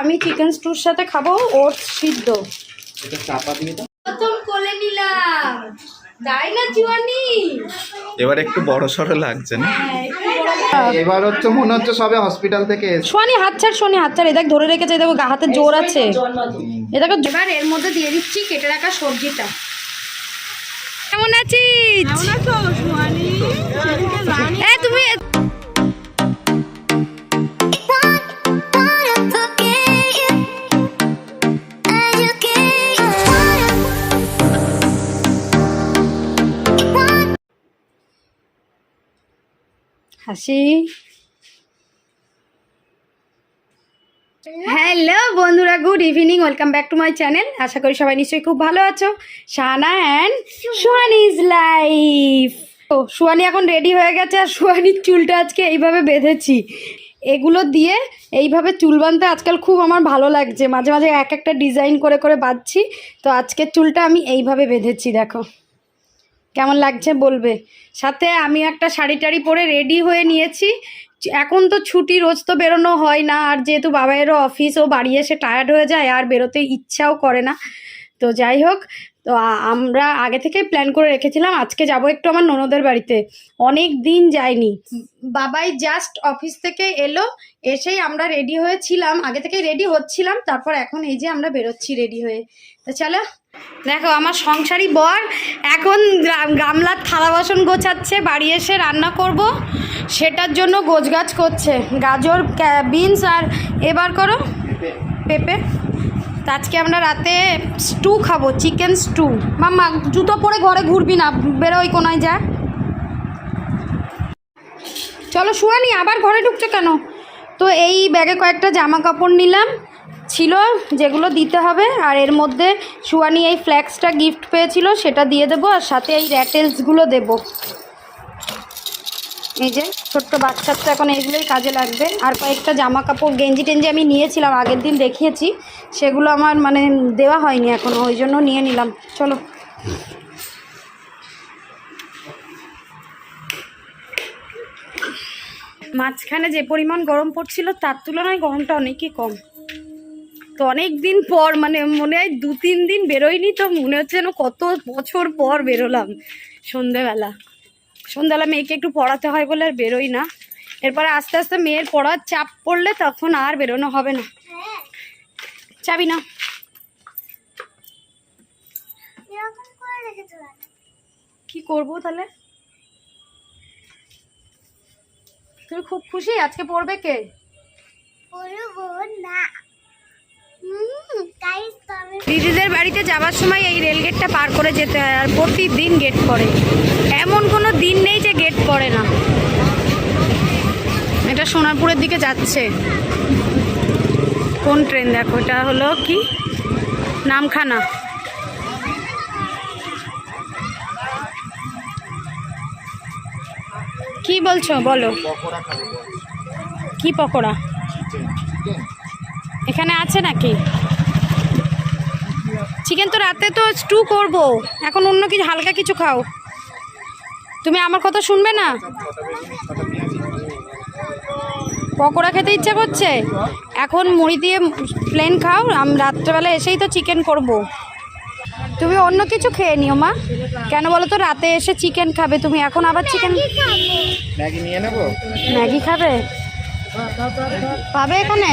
আমি চিকেন স্টুর সাথে খাব ওটস সিদ্ধ। এটা চাপা দিয়ে দাও। প্রথম কোলে নিলাম। তাই না জুয়ানি? এবার একটু বড় সড়ো লাগছে না? হ্যাঁ, এবার হচ্ছে মনে হচ্ছে সবে হসপিটাল থেকে সোয়ানি হাত ছাড় সোনি হাত ছাড়। ধরে রেখেছে দেখো গা হাতে জোর আছে। এবার এর মধ্যে দিয়ে দিচ্ছি কেটে রাখা সবজিটা। কেমন আছিস? হাসি। হ্যালো বন্ধুরা good evening welcome back to my channel আশা করি সবাই নিশ্চয়ই খুব ভালো আছো। Shana and Suyani is life ও সুয়ানি এখন রেডি হয়ে গেছে আর সুয়ানির চুলটা আজকে এইভাবে বেঁধেছি। এগুলো দিয়ে এইভাবে চুল বাঁধতে আজকাল খুব আমার ভালো লাগছে। মাঝে মাঝে এক একটা ডিজাইন করে করে বাঁধছি। তো আজকের চুলটা আমি এইভাবে বেঁধেছি, দেখো। কেমন লাগছে বলবে? সাথে আমি একটা শাড়ি টাড়ি পরে রেডি হয়ে নিয়েছি। এখন তো ছুটি, রোজ তো বেরোনো হয় না। আর যেহেতু বাবাইয়েরও অফিস ও বাড়ি এসে টায়ার্ড হয়ে যায়, আর বেরোতে ইচ্ছাও করে না। তো যাই হোক, তো আমরা আগে থেকে প্ল্যান করে রেখেছিলাম। আজকে যাব একটু আমার ননদের বাড়িতে। অনেক দিন যাইনি বাবাই জাস্ট অফিস থেকে এলো, এসেই আমরা রেডি হয়েছিলাম। আগে থেকে রেডি হচ্ছিলাম, তারপর এখন এই যে আমরা বেরোচ্ছি রেডি হয়ে। তো চলো দেখো, আমার সংসারী বর এখন গামলার থালা বাসন গোছাচ্ছে, বাড়ি এসে রান্না করব। সেটার জন্য গোছগাছ করছে। গাজর বিনস আর এবার করো পেঁপে। আজকে আমরা রাতে স্টু খাব, চিকেন স্টু। মাম্মা, জুতো পরে ঘরে ঘুরবি না বেরোই কোনায় যা। চলো, শুয়ানি, আবার ঘরে ঢুকছো কেন? তো এই ব্যাগে কয়েকটা জামা কাপড় নিলাম। ছিল যেগুলো দিতে হবে, আর এর মধ্যে শুয়ানি এই ফ্ল্যাক্সটা গিফট পেয়েছিল, সেটা দিয়ে দেবো, আর সাথে এই র্যাটেলসগুলো দেবো। এই যে, ছোট্ট বাচ্চার তো এখন এইগুলোই কাজে লাগবে। আর কয়েকটা জামা কাপড় গেঞ্জি টেঞ্জি আমি নিয়েছিলাম, আগের দিন দেখিয়েছি। সেগুলো আমার মানে দেওয়া হয়নি এখনও ওই জন্য নিয়ে নিলাম। চলো। মাঝখানে যে পরিমাণ গরম পড়ছিল, তার তুলনায় গরমটা অনেকই কম। তো অনেক দিন পর মানে মনে হয় দু, তিন দিন বেরোয়নি তো মনে হচ্ছে যেন কত বছর পর বেরোলাম সন্ধেবেলা। সন্ধ্যাবেলা মেয়েকে একটু পড়াতে হয় বলে আর বেরোই না। এরপরে আস্তে আস্তে মেয়ের পড়ার চাপ পড়লে তখন আর বেরোনো হবে না। চাবি না কি করব তাহলে? তুমি খুব খুশি? আজকে পড়বে কে? দিদিদের বাড়িতে যাওয়ার সময় এই রেল গেটটা পার করে যেতে হয় আর প্রতিদিন গেট পড়ে। এমন কোনো দিন নেই যে গেট পড়ে না। এটা সোনারপুরের দিকে যাচ্ছে। কোন ট্রেন দেখো? এটা হলো কি? নামখানা। কি বলছো? বলো। কি পকোড়া? এখানে আছে নাকি? চিকেন তো রাতে তো স্টু করব। এখন অন্য কিছু হালকা কিছু খাও। তুমি আমার কথা শুনবে না? পকোড়া খেতে ইচ্ছা করছে? এখন মুড়ি দিয়ে প্লেন খাও আমি রাত্রেবেলা এসেই তো চিকেন করব। তুমি অন্য কিছু খেয়ে নিও মা। কেন বলো তো রাতে এসে চিকেন খাবে। তুমি এখন আবার চিকেন ম্যাগি নিয়ে নেব? ম্যাগি খাবে? পাবে এখানে?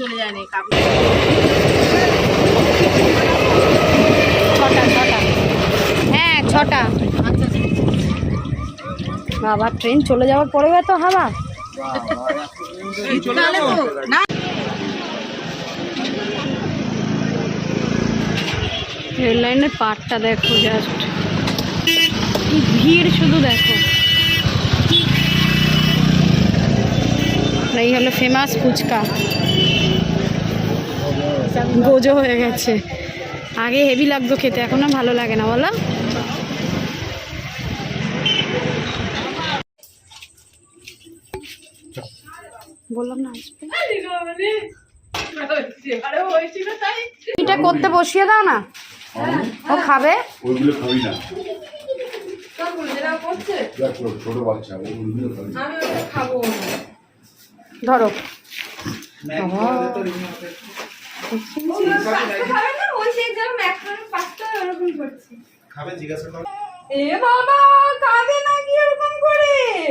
চলে যায়নি কাকু? ছটা ছটা। হ্যাঁ ছটা। আচ্ছা বাবা ট্রেন চলে যাওয়ার পরেও এত হাওয়া? তো না রেল লাইনের পাটটা দেখো জাস্ট কি ভিড় শুধু দেখো। এই হলো ফেমাস ফুচকা। গোজো হয়ে গেছে। আগে হেভি লাগতো খেতে এখন আর ভালো লাগে না বলো। বললাম না এটা করতে বসিয়ে দাও না। ও খাবে? ওইগুলো খাবি না। দেখ, ছোট বাচ্চা ওইগুলো খাবি না। ধরো।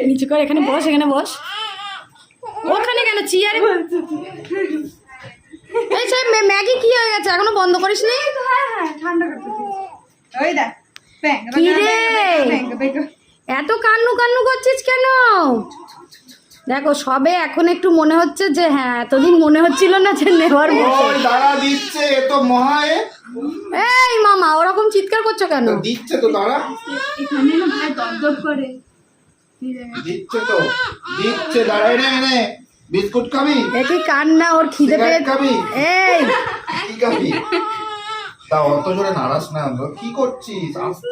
নিচে কর এখানে বস এখানে বস। ওখানে কেন? চেয়ারে এই সব ম্যাগি কি হয়ে গেছে? এখনও বন্ধ করিস নি? রে? এত কান্নু কান্নু করছিস কেন? দেখো সবে এখন একটু মনে হচ্ছে যে হ্যাঁ এতদিন মনে হচ্ছিল না যে নেওয়ার দাঁড়া দিচ্ছে এ তো মহা এই মামা ওরকম চিৎকার করছ কেন? দিচ্ছে তো দাঁড়া। দিচ্ছে তো দিচ্ছে দাঁড়া এনে এনে বিস্কুট খাবি? দেখি কান্না ওর খিদে পেয়ে খাবি? এই। কি খাবি? তা অত জোরে নাড়াস না কি করছিস? আস্তে।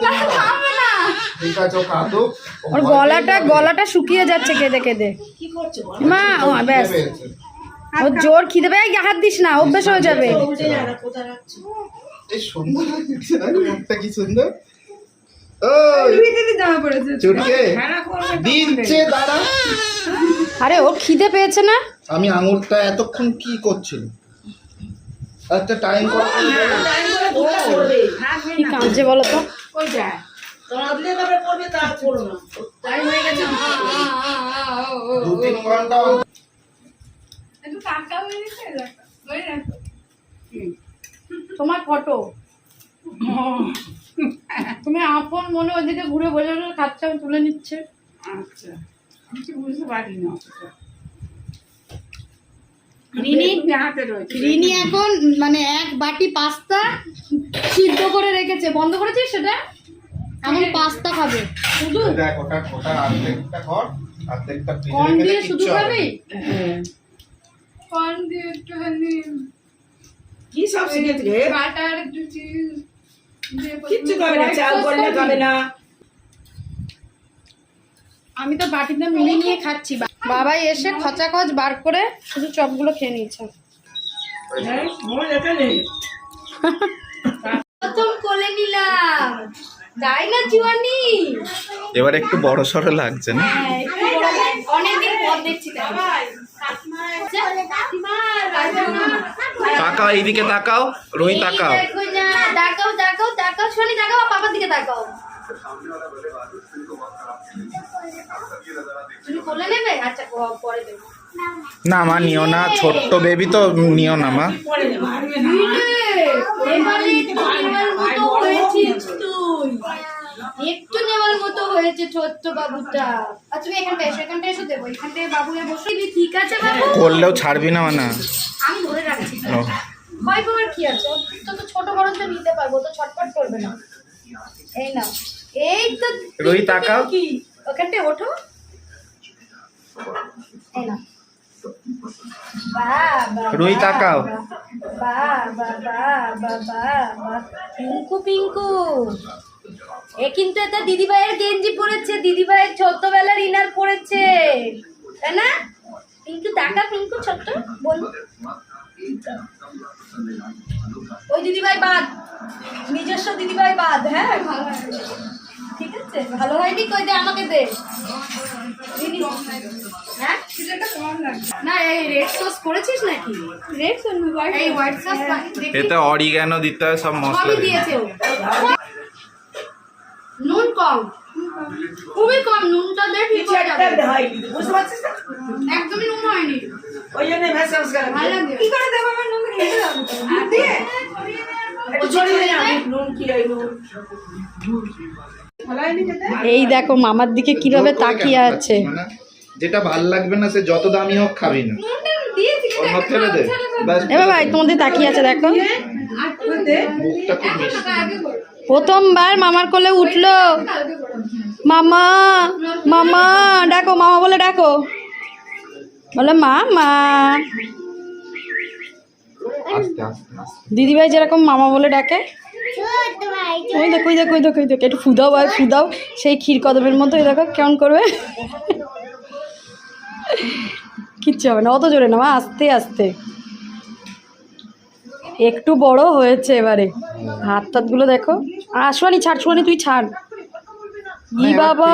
ঠিক আছে ও কাঁদো ওর গলাটা গলাটা শুকিয়ে যাচ্ছে কেঁদে কেঁদে কি করছে বল? মা ও ব্যাস খিদে পেয়েছে। জোর খিদে পেয়ে গিয়ে হাত দিস না অভ্যেস হয়ে যাবে? এই সুন্দর লাগছে না মুখটা কি সুন্দর আরে ওর খিদে পেয়েছে না আমি আঙুরটা এতক্ষণ কি করছিল একটা টাইম কর টাইম করে দুটো কি কাঁদছে বলো তো তোমরা দিলে তবে করবে, তা করো না। টাইম হয়ে গেছে, দু তিন ঘণ্টা তোমার ফটো। তুমি আপন মনে ওইদিকে ঘুরে বসে বসে খাচ্ছে আমি তুলে নিচ্ছে। আচ্ছা। আমি কি বুঝতে পারি না। রিনি এখন মানে এক বাটি পাস্তা সিদ্ধ করে রেখেছে। বন্ধ করেছিস সেটা? এখন পাস্তা খাবে শুধু দেখ ওটা ওটা অর্ধেকটা কর অর্ধেকটা ফ্রিজে কর্ন দিয়ে শুধু খাবি হ্যাঁ। কর্ন দিয়ে একটুখানি কি সব শিখেছি রে? বাটার একটু চিজ কিচ্ছু খাবে না, চাল করলে খাবে না। আমি তো বাটিতে মুড়ি নিয়ে খাচ্ছি বা- বাবাই এসে খচা খচ বার করে শুধু চপগুলো খেয়ে নিয়েছে হ্যাঁ, যেতে নেই। প্রথম কোলে নিলাম তাই না জীবনী এবার একটু বড় সড়ো লাগছে না? অনেকদিন পর দেখছি তাকাও এইদিকে তাকাও রুই তাকাও। তাকাও তাকাও তাকাও শোনি তাকাও পাপার দিকে তাকাও। তুমি কোলে নেবে? আচ্ছা পরে দেবো। না মা নিও না ছোট্ট বেবি তো নিও না মা। না। একটু নেওয়ার মতো হয়েছে ছোট্ট বাবুটা। আর তুমি এখানটা এসো এখানটা এসো দেবো এখানটায় বাবু বসে ঠিক আছে বাবু? করলেও ছাড়বি না মানে। আমি ধরে রাখছি। ভয় পাওয়ার কি আছে? তো তো ছোট বরঞ্চ নিতে পারব তো করবে না। এই না এই তো রুই তাকাও। কি ওখানটায় ওঠো। এই না রুই তাকাও। পিঙ্কু পিঙ্কু। এ কিন্তু একটা দিদিভাইয়ের গেঞ্জি পরেছে, দিদিভাইয়ের ছোট্টবেলার ইনার পরেছে। তাই না? পিঙ্কু টাকা পিঙ্কু, ছোট্ট বল ওই দিদিভাই বাদ, নিজস্ব দিদিভাই বাদ হ্যাঁ? ভালো হয়নি কই দে আমাকে দে। হ্যাঁ? না এই রেড সস করেছিস নাকি? রেড সস এই হোয়াইট সস এতে অরিগ্যানো দিতে হয় সব মশলা দিয়েছে নুন কম। খুবই কম নুনটা দেখ ঠিক হয়ে যাবে। বুঝতে পারছিস না? একদমই নুন হয়নি। ওই। কি করে দেবো নুন? দিয়ে? নুন কি। এই দেখো মামার দিকে কীভাবে তাকিয়ে আছে। মানে যেটা ভালো লাগবে না সে যত দামি হোক খাবি না। ফেলে দে। এবার তোমাদের তাকিয়ে আছে দেখো। প্রথমবার মামার কোলে উঠল। মামা মামা ডাকো মামা বলে ডাকো। বলে মা মা আস্তে আস্তে আস্তে। দিদিভাই যেরকম মামা বলে ডাকে ওই দেখো ওই দেখো ওই দেখো ওই দেখো একটু ফুদাও ভাই ফুদাও সেই ক্ষীর কদমের মতো ওই দেখো কেমন করবে। কিচ্ছু হবে না অত জোরে না মা আস্তে আস্তে। একটু বড় হয়েছে এবারে। হাত টাতগুলো দেখো। আসবানি ছাড় সোয়ানি তুই ছাড়। ই বাবা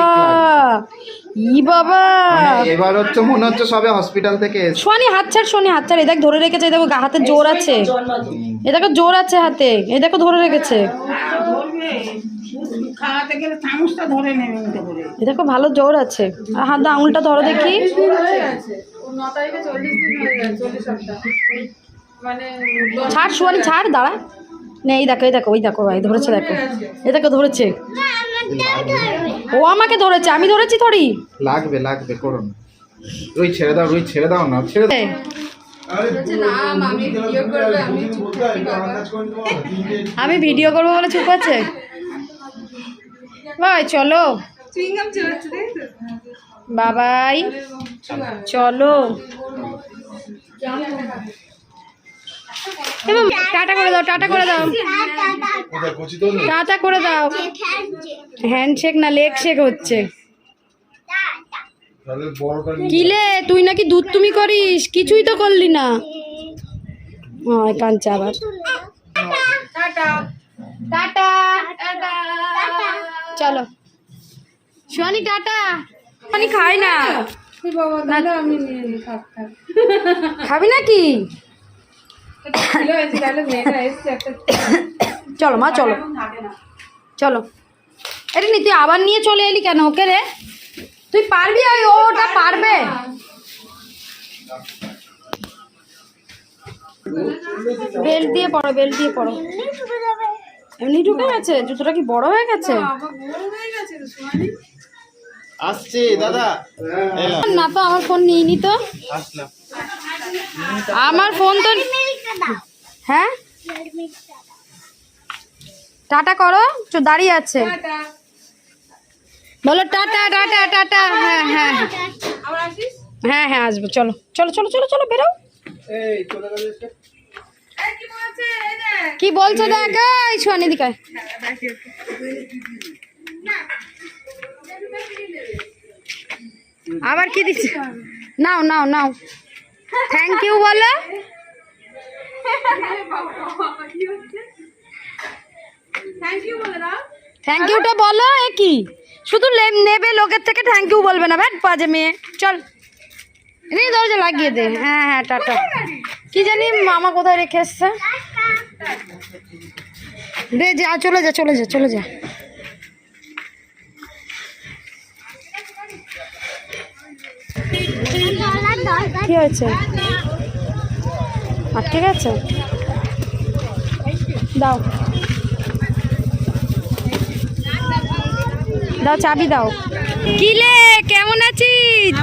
ই বাবা। মানে এবার হচ্ছে মনে হচ্ছে সবে হসপিটাল থেকে সোয়ানি হাত ছাড় সোয়ানি হাত ছাড়। এই দেখ ধরে রেখেছে এই দেখো গা- হাতে জোর আছে। এ দেখো জোর আছে হাতে। এই দেখো ধরে রেখেছে। এ দেখো ভালো জোর আছে। আর হাত আঙুলটা ধরো দেখি। ছাড় শুয়ানি ছাড় দাঁড়া। নে এই দেখো এই দেখো ওই দেখো ভাই ধরেছে দেখো। এ দেখো ধরেছে। ও আমাকে ধরেছে আমি ধরেছি থরি। লাগবে লাগবে করো না। রুই ছেড়ে দাও রুই ছেড়ে দাও না ছেড়ে দাও। আমি ভিডিও করব বলে চুপ আছে ভাই চলো বাবাই চলো টাটা করে দাও টাটা করে দাও টাটা করে দাও হ্যান্ডশেক না লেগ শেক হচ্ছে কিলে তুই নাকি দুধ তুমি করিস? কিছুই তো করলি না। হয় কাঞ্চা আবার। টাটা। চলো। সোয়ানি টাটা। সোয়ানি খাই না। খাবি নাকি? চলো মা চলো। চলো। এটা নি তুই আবার নিয়ে চলে এলি কেন ওকে রে? তুই পারবি ওই ও ওটা পারবে? বেল্ট দিয়ে পড়ো বেল্ট দিয়ে পড়ো। এমনি ঢুকে গেছে? জুতোটা কি বড় হয়ে গেছে? আসছে দাদা। না তো আমার ফোন নিয়ে নি তো আমার ফোন তো হ্যাঁ? টাটা করো তো দাঁড়িয়ে আছে। বলো টাটা টাটা টাটা হ্যাঁ হ্যাঁ। হ্যাঁ হ্যাঁ আসব চলো চলো চলো চলো চলো বেরো। কি বলছো? দেখ। এই সোয়ানি দিকায় আবার কি দিচ্ছে? নাও নাও নাও। থ্যাংক ইউ বলো। থ্যাংক ইউটা বলো এ কি? শুধু নেবে লোকের থেকে থ্যাংক ইউ বলবে না। ব্যাট বাজে মেয়ে। চল। রে দরজা লাগিয়ে দে। হ্যাঁ হ্যাঁ টাটা। কি জানি মামা কোথায় রেখে এসছে। দে, যা, চলে যা চলে যা চলে যা। কি হয়েছে? আটকে গেছে? দাও। দাও চাবি দাও। কিলে কেমন আছিস?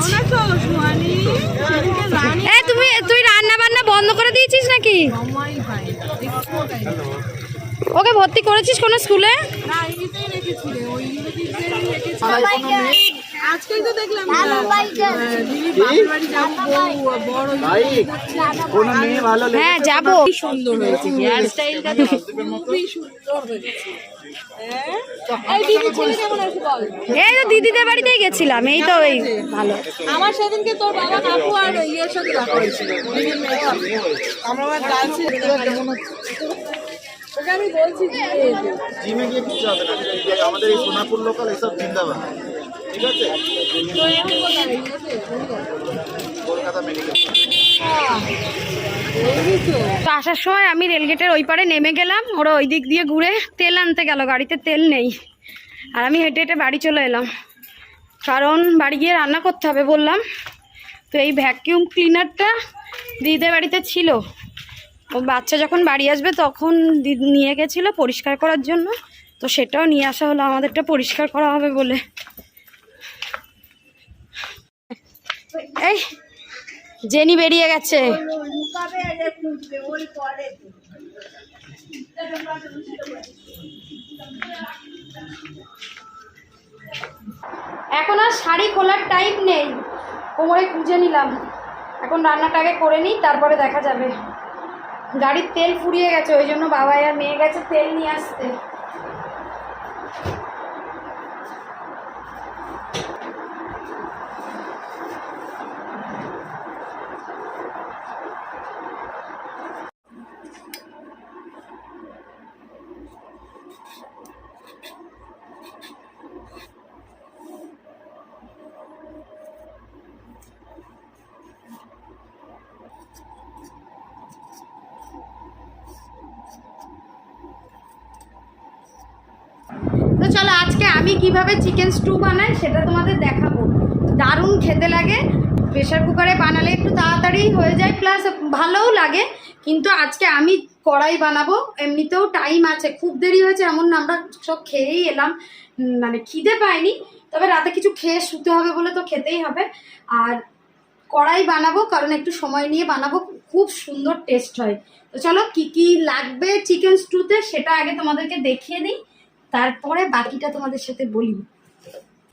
এ তুমি তুই রান্না বান্না বন্ধ করে দিয়েছিস নাকি? ওকে ভর্তি করেছিস কোনো স্কুলে? আজকেই তো দেখলাম দিদি বাপের বাড়ি যাব বউ বড় ভাই কোনো মেয়ে ভালো হ্যাঁ যাব। সুন্দর হয়েছে হেয়ার স্টাইলটা খুবই সুন্দর হয়েছে। এই তো দিদিদের বাড়িতেই গেছিলাম এই তো এই ভালো। আমার সেদিনকে তোর বাবা কাকু আর ইয়ের সাথে দেখা হয়েছিল। দিদির মেয়ের সাথে। আমরা আবার গার্লস আমি বলছি জিমে গিয়ে কিছু হবে না। আমাদের এই সোনাপুর লোকাল এসব জিন্দাবাদ ঠিক আছে? তো এখন কোথায় ইয়েতে? কলকাতা মেডিকেল তো আসার সময় আমি রেলগেটের ওই পারে নেমে গেলাম, ওরা ওই দিক দিয়ে ঘুরে তেল আনতে গেল, গাড়িতে তেল নেই। আর আমি হেঁটে হেঁটে বাড়ি চলে এলাম। কারণ বাড়ি গিয়ে রান্না করতে হবে বললাম। তো এই ভ্যাকিউম ক্লিনারটা দিদিদের বাড়িতে ছিল। ও বাচ্চা যখন বাড়ি আসবে তখন নিয়ে গেছিল পরিষ্কার করার জন্য। তো সেটাও নিয়ে আসা হলো, আমাদেরটা পরিষ্কার করা হবে বলে। এই, জেনি বেরিয়ে গেছে। এখন আর শাড়ি খোলার টাইম নেই। কোমরে খুঁজে নিলাম। এখন রান্নাটাকে করে নিই, তারপরে দেখা যাবে। গাড়ির তেল ফুরিয়ে গেছে, ওই জন্য বাবাই আর মেয়ে গেছে তেল নিয়ে আসতে তো চলো আজকে আমি কীভাবে চিকেন স্টু বানাই সেটা তোমাদের দেখাবো। দারুণ খেতে লাগে। প্রেশার কুকারে বানালে একটু তাড়াতাড়ি হয়ে যায় প্লাস ভালোও লাগে। কিন্তু আজকে আমি কড়াই বানাবো, এমনিতেও টাইম আছে, খুব দেরি হয়েছে এমন না, আমরা সব খেয়েই এলাম। মানে খিদে পাইনি, তবে রাতে কিছু খেয়ে শুতে হবে বলে তো খেতেই হবে। আর কড়াই বানাবো, কারণ একটু সময় নিয়ে বানাবো, খুব সুন্দর টেস্ট হয়। তো চলো, কি কি লাগবে চিকেন স্টুতে সেটা আগে তোমাদেরকে দেখিয়ে দিই। তারপরে বাকিটা তোমাদের সাথে বলি।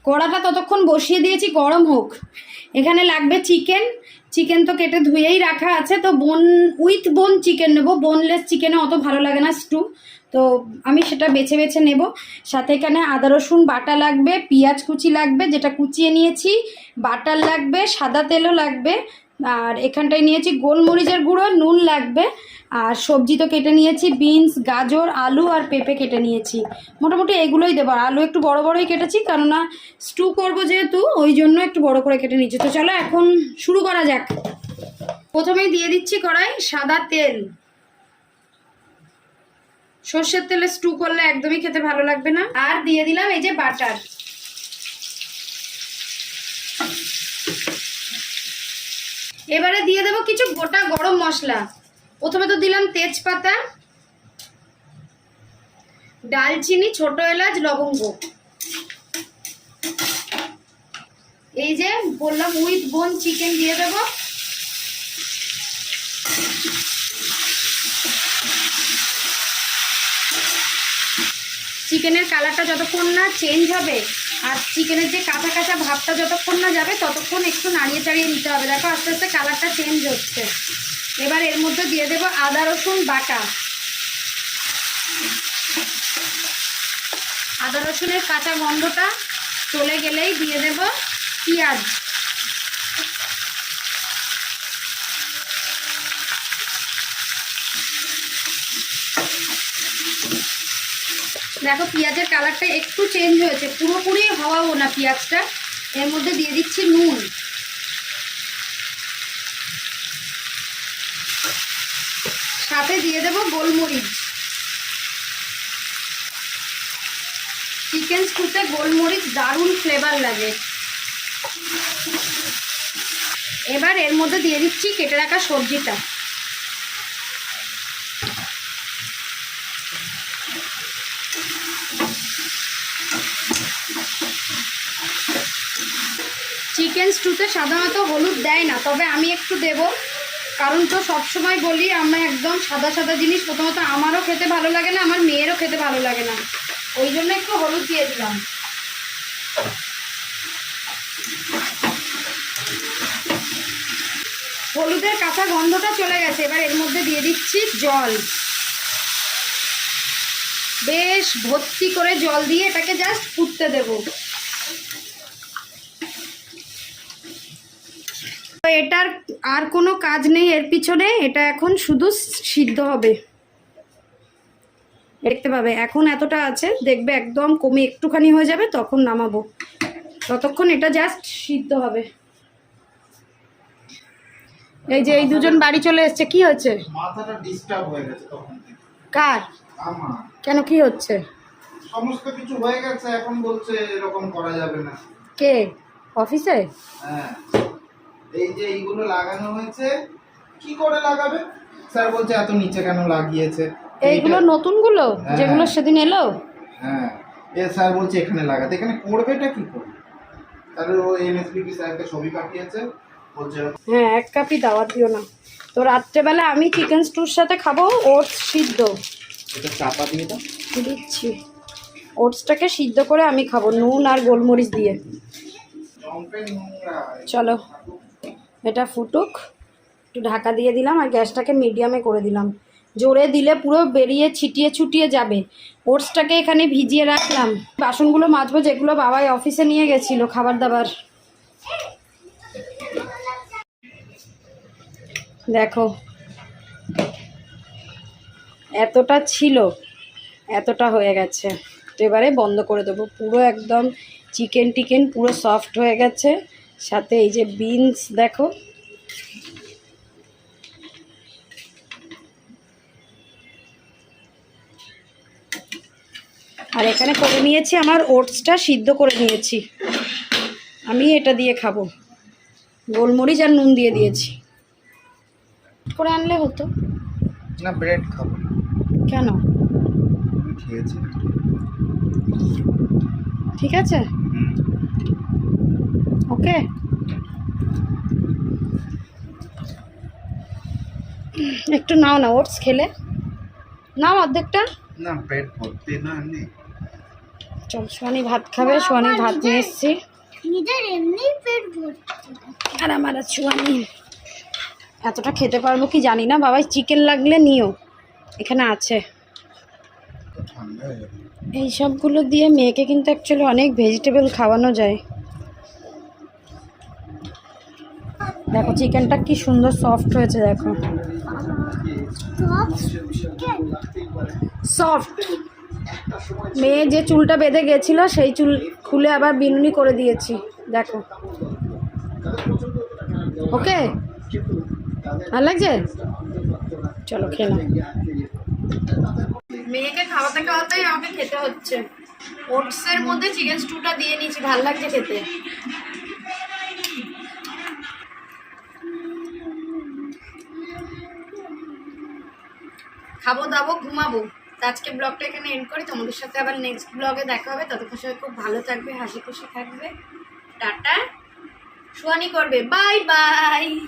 কড়াটা ততক্ষণ বসিয়ে দিয়েছি, গরম হোক। এখানে লাগবে চিকেন। চিকেন তো কেটে ধুয়েই রাখা আছে, তো বোন, উইথ বোন চিকেন নেব। বোনলেস চিকেনে অত ভালো লাগে না স্টু। তো আমি সেটা বেছে বেছে নেব। সাথে এখানে আদা, রসুন, বাটা লাগবে, পেঁয়াজ কুচি লাগবে, যেটা কুচিয়ে নিয়েছি। বাটার লাগবে, সাদা তেলও লাগবে। আর এখানটায় নিয়েছি গোলমরিচের গুঁড়ো, নুন লাগবে, আর সবজি তো কেটে নিয়েছি, বিনস, গাজর, আলু আর পেঁপে কেটে নিয়েছি। মোটামুটি এগুলোই দেবো আলু একটু বড় বড়ই কেটেছি, কেননা স্টু করব যেহেতু, ওই জন্য একটু বড় করে কেটে নিয়েছি। তো চলো এখন শুরু করা যাক। প্রথমেই দিয়ে দিচ্ছি কড়াই সাদা তেল। সর্ষের তেলে স্টু করলে একদমই খেতে ভালো লাগবে না। আর দিয়ে দিলাম এই যে বাটার। এবারে দিয়ে দেবো কিছু গোটা গরম মশলা। প্রথমে তো দিলাম তেজপাতা, ডালচিনি, ছোট এলাচ, লবঙ্গ। এই যে বললাম উইথ বোন চিকেন দিয়ে দেবো। চিকেনের কালারটা যতক্ষণ না চেঞ্জ হবে আর চিকেনের যে কাঁচা কাঁচা ভাবটা যতক্ষণ না যাবে, ততক্ষণ একটু নাড়িয়ে চাড়িয়ে নিতে হবে। দেখো, আস্তে আস্তে কালারটা চেঞ্জ হচ্ছে। এবার এর মধ্যে দিয়ে দেবো আদা, রসুন, বাটা। আদা, রসুনের কাঁচা গন্ধটা চলে গেলেই দিয়ে দেব পেঁয়াজ। দেখো, পেঁয়াজের কালারটা একটু চেঞ্জ হয়েছে, পুরোপুরি হওয়াবো না পেঁয়াজটা। এর মধ্যে দিয়ে দিচ্ছি নুন। সাথে দিয়ে দেবো গোলমরিচ। চিকেন স্টুতে গোলমরিচ দারুণ ফ্লেভার লাগে। এবার এর মধ্যে দিয়ে দিচ্ছি কেটে রাখা সবজিটা। চিকেন স্টুতে সাধারণত হলুদ দেয় না, তবে আমি একটু দেব। কারণ তো সবসময় বলি, আমরা একদম সাদা সাদা জিনিস প্রথমত আমারও খেতে ভালো লাগে না, আমার মেয়েরও খেতে ভালো লাগে না। ওই জন্য একটু হলুদ দিয়ে দিলাম। হলুদের কাঁচা গন্ধটা চলে গেছে, এবার এর মধ্যে দিয়ে দিচ্ছি জল। বেশ, ভর্তি করে জল দিয়ে এটাকে জাস্ট ফুটতে দেবো। এটার আর কোনো কাজ নেই এর পিছনে এটা এখন শুধু সিদ্ধ হবে। দেখতে পাবে এখন এতটা আছে দেখবে একদম কমে একটুখানি হয়ে যাবে তখন নামাবো। ততক্ষণ এটা জাস্ট সিদ্ধ হবে। এই যে এই দুজন বাড়ি চলে এসছে কি হচ্ছে মাথাটা ডিস্টার্ব হয়ে গেছে তখন কার? আমার। কেন কি হচ্ছে? সমস্ত কিছু হয়ে গেছে এখন বলছে এরকম করা যাবে না। কে? অফিসে? হ্যাঁ। এই যে এইগুলো লাগানো হয়েছে কি করে লাগাবে? স্যার বলছে এত নিচে কেন লাগিয়েছে? এইগুলো নতুনগুলো হ্যাঁ। যেগুলো সেদিন এলো? হ্যাঁ। এ স্যার বলছে এখানে লাগাতে। এখানে করবেটা কি করে? তাহলে ও এমএসবিপি স্যারকে ছবি পাঠিয়েছে। বলছে হ্যাঁ এক কাপই দাওয়াত দিও না। তো রাত্রেবেলা আমি চিকেন স্টুর সাথে খাব ওটস সিদ্ধ। এটা চাপা দিয়ে দাও। দিচ্ছি। ওটসটাকে সিদ্ধ করে আমি খাব নুন আর গোলমরিচ দিয়ে। চলো। এটা ফুটুক। একটু ঢাকা দিয়ে দিলাম আর গ্যাসটাকে মিডিয়ামে করে দিলাম। জোরে দিলে পুরো বেরিয়ে ছিটিয়ে ছুটিয়ে যাবে। ওটসটাকে এখানে ভিজিয়ে রাখলাম। বাসনগুলো মাজবো যেগুলো বাবাই অফিসে নিয়ে গেছিল খাবার দাবার। দেখো, এতটা ছিল, এতটা হয়ে গেছে। তো এবারে বন্ধ করে দেবো। পুরো একদম চিকেন টিকেন পুরো সফট হয়ে গেছে। সাথে এই যে বিনস দেখো। আর এখানে করে নিয়েছি আমার ওটসটা সিদ্ধ করে নিয়েছি। আমি এটা দিয়ে খাব। গোলমরিচ আর নুন দিয়ে দিয়েছি। করে আনলে হতো। না ব্রেড খাব। কেন? ঠিক আছে? ওকে। একটু নাও না ওটস খেলে। নাও অর্ধেকটা। না ব্রেড ভর্তি না এমনি। চল সোয়ানি ভাত খাবে সোয়ানি ভাত নিয়ে এসছি নিজের এমনি পেট ভর্তি। আর আমার সোয়ানি। এতটা খেতে পারব কি জানি না। বাবাই চিকেন লাগলে নিও। এখানে আছে। এই সবগুলো দিয়ে মেয়েকে কিন্তু অ্যাকচুয়ালি অনেক ভেজিটেবল খাওয়ানো যায়। দেখো চিকেনটা কি সুন্দর সফট হয়েছে, দেখো। সফট মেয়ে যে চুলটা বেঁধে গেছিল, সেই চুল খুলে আবার বিনুনি করে দিয়েছি, দেখো। ওকে ভালো লাগছে? চলো নাও। মেয়েকে খাওয়াতে খাওয়াতেই আমাকে খেতে হচ্ছে। ওটসের মধ্যে চিকেন স্টুটা দিয়ে নিয়েছি, ভালো লাগছে খেতে। খাব, দাবো, ঘুমাবো। আজকে ব্লগটা এখানে এন্ড করি। তোমাদের সাথে আবার নেক্সট ব্লগে দেখা হবে। ততক্ষণ সবাই খুব ভালো থাকবে, হাসি খুশি থাকবে। টাটা। সোয়ানি করবে। Bye bye